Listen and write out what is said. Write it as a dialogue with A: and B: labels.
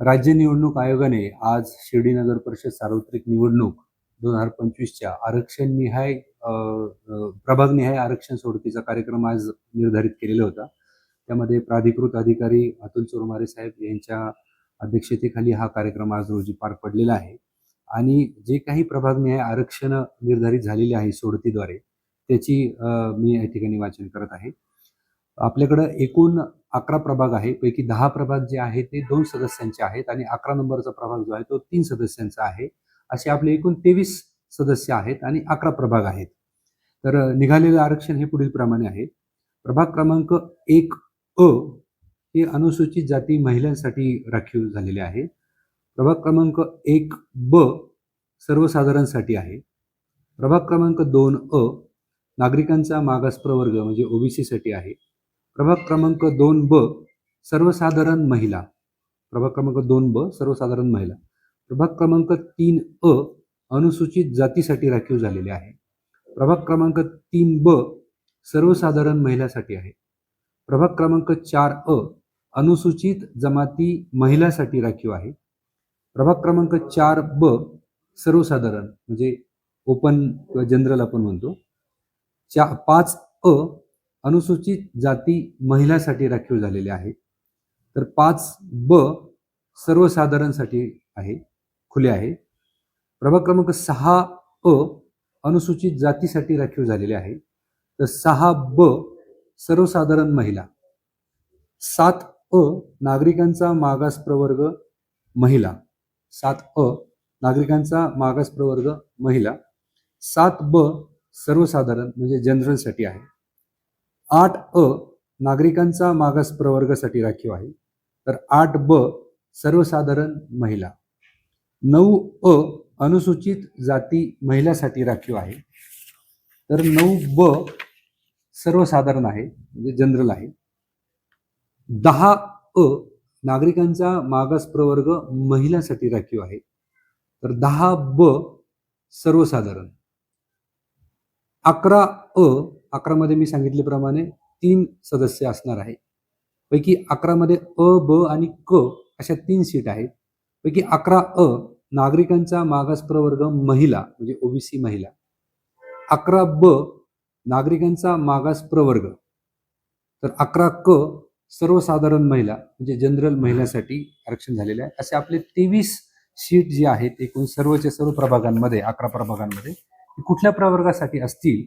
A: राज्य निवडणूक आयोगाने आज शिर्डी नगर परिषद सार्वत्रिक निवडणूक दोन हजार पंचवीसच्या आरक्षण निहाय अ, प्रभाग निहाय आरक्षण सोडतीचा कार्यक्रम आज निर्धारित केलेला होता. त्यामध्ये प्राधिकृत अधिकारी अतुल चोरमारे साहेब यांच्या अध्यक्षतेखाली हा कार्यक्रम आज रोजी पार पडलेला आहे. आणि जे काही प्रभागनिहाय आरक्षण निर्धारित झालेली आहे सोडतीद्वारे त्याची मी या ठिकाणी वाचन करत आहे. आपल्याकडं एकूण अकरा प्रभाग आहे. पैकी दहा प्रभाग जे आहे ते दोन सदस्यांचे आहेत आणि अकरा नंबरचा प्रभाग जो आहे तो तीन सदस्यांचा आहे. असे आपले एकूण तेवीस सदस्य आहेत आणि अकरा प्रभाग आहेत. तर निघालेलं आरक्षण हे पुढील प्रमाणे आहे. प्रभाग क्रमांक एक अ हे अनुसूचित जाती महिलांसाठी राखीव झालेले आहे. प्रभाग क्रमांक एक ब सर्वसाधारणसाठी आहे. प्रभाग क्रमांक दोन अ नागरिकांचा मागास प्रवर्ग म्हणजे ओबीसीसाठी आहे. प्रभाग क्रमांक दोन ब सर्वसाधारण महिला. प्रभाग क्रमांक दोन ब सर्वसाधारण महिला. प्रभाग क्रमांक तीन अ अनुसूचित जातीसाठी राखीव झालेले आहे. प्रभाग क्रमांक तीन ब सर्वसाधारण महिलासाठी आहे. प्रभाग क्रमांक चार अ अनुसूचित जमाती महिलासाठी राखीव आहे. प्रभाग क्रमांक चार ब सर्वसाधारण म्हणजे ओपन किंवा जनरल आपण म्हणतो. चा पाच अ अनुसूचित जाती महिलासाठी राखीव झालेले आहे. तर पाच ब सर्वसाधारणसाठी आहे खुले आहे. प्रभाग क्रमांक सहा अ अनुसूचित जातीसाठी राखीव झालेले आहे. तर सहा ब सर्वसाधारण महिला. सात अ नागरिकांचा मागास प्रवर्ग महिला. सात अ नागरिकांचा मागास प्रवर्ग महिला. सात ब सर्वसाधारण म्हणजे जनरलसाठी आहे. आठ अ नागरिकांचा मागास प्रवर्गासाठी राखीव आहे. तर आठ ब सर्वसाधारण महिला. नऊ अ अनुसूचित जाती महिलासाठी राखीव आहे. तर नऊ ब सर्वसाधारण आहे म्हणजे जनरल आहे. दहा अ नागरिकांचा मागास प्रवर्ग महिलांसाठी राखीव आहे. तर दहा ब सर्वसाधारण. अकरा अ अकरामध्ये मी सांगितल्याप्रमाणे तीन सदस्य असणार आहे. पैकी अकरामध्ये अ ब आणि क अशा तीन सीट आहेत. पैकी अकरा अ नागरिकांचा मागास प्रवर्ग महिला म्हणजे ओबीसी महिला. अकरा ब नागरिकांचा मागास प्रवर्ग तर अकरा क सर्वसाधारण महिला म्हणजे जनरल महिलासाठी आरक्षण झालेले आहे. असे आपले तेवीस सीट जे आहेत एकूण सर्वच्या सर्व प्रभागांमध्ये अकरा प्रभागांमध्ये कुठल्या प्रवर्गासाठी असतील?